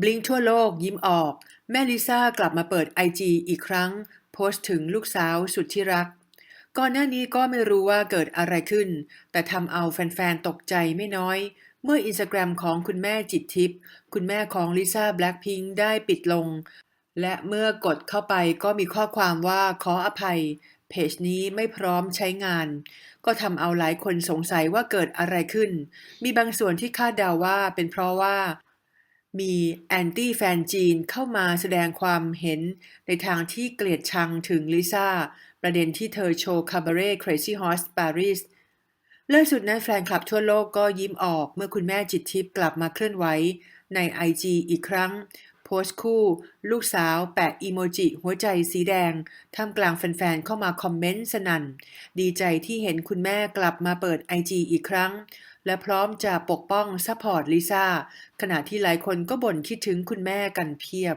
บลิงทั่วโลกยิ้มออก แม่ลิซ่ากลับมาเปิดไอจีอีกครั้ง โพสต์ถึงลูกสาวสุดที่รัก ก่อนหน้านี้ก็ไม่รู้ว่าเกิดอะไรขึ้น แต่ทำเอาแฟนๆ ตกใจไม่น้อย เมื่ออินสตาแกรมของคุณแม่จิตทิพย์คุณแม่ของลิซ่าแบล็ p พิงได้ปิดลง และเมื่อกดเข้าไปก็มีข้อความว่าขออภัย เพจนี้ไม่พร้อมใช้งาน ก็ทำเอาหลายคนสงสัยว่าเกิดอะไรขึ้น มีบางส่วนที่คาดเดาว่าเป็นเพราะว่า มีแอนตี้แฟนจีนเข้ามาแสดงความเห็นในทางที่เกลียดชังถึงลิซ่า ประเด็นที่เธอโชว์คาบาเร่ Crazy Horse Paris ล่าสุดนั้นแฟนคลับทั่วโลกก็ยิ้มออกเมื่อคุณแม่จิตทิพย์กลับมาเคลื่อนไหวใน IG อีกครั้ง โพสต์คู่ ลูกสาวแปะอีโมจิ หัวใจสีแดง ท่ามกลางแฟนๆ เข้ามาคอมเมนต์สนั่น ดีใจที่เห็นคุณแม่กลับมาเปิด IG อีกครั้ง และพร้อมจะปกป้องซัพพอร์ตลิซ่าขณะที่หลายคนก็บ่นคิดถึงคุณแม่กันเพียบ